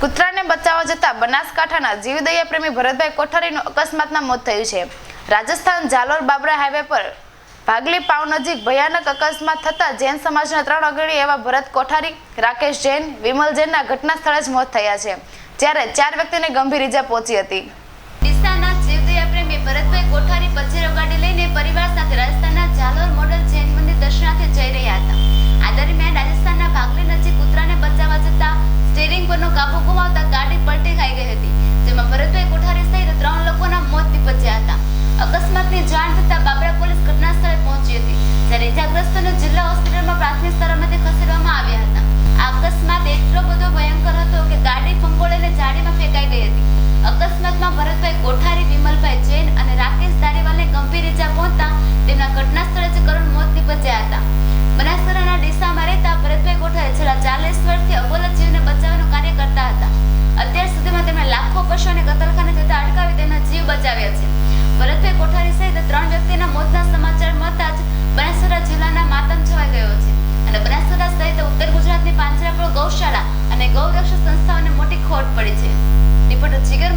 કૂતરાને બચાવવા જતા બનાસકાંઠાના જીવદયા પ્રેમી ભરતભાઈ કોઠારીનું અકસ્માતમાં મોત થયું છે. રાજસ્થાન જાલોર બાબરા હાઈવે પર ભાગલી પાવ નજીક ભયાનક અકસ્માત થતા જૈન સમાજના ત્રણ અગ્રણી એવા ભરત કોઠારી, રાકેશ જૈન, વિમલ જૈનના ઘટના સ્થળે જ મોત થયા છે, જ્યારે ચાર વ્યક્તિને ગંભીર ઈજા પહોંચી હતી. કાબુ ગુમાવતા ગાડી પલટી ખાઈ ગઈ હતી, જેમાં ભરતભાઈ કોઠારી સહિત ત્રણ લોકોના મોત નીપજ્યા હતા. અકસ્માતની જાણ થતાં બાબરા પોલીસ પશુઓને કતલખાને જતા અટકાવી તેના જીવ બચાવ્યા છે. ભરતભાઈ કોઠારી સહિત ત્રણ વ્યક્તિના મોતના સમાચાર મળતા જ બનાસકાંઠા જિલ્લાના માતમ છવાઈ ગયો છે. અને બનાસકાંઠા સહિત ઉત્તર ગુજરાતની પાંજરાપોળ ગૌશાળા અને ગૌરક્ષક સંસ્થાઓને મોટી ખોટ પડી છે. રિપોર્ટર જીગર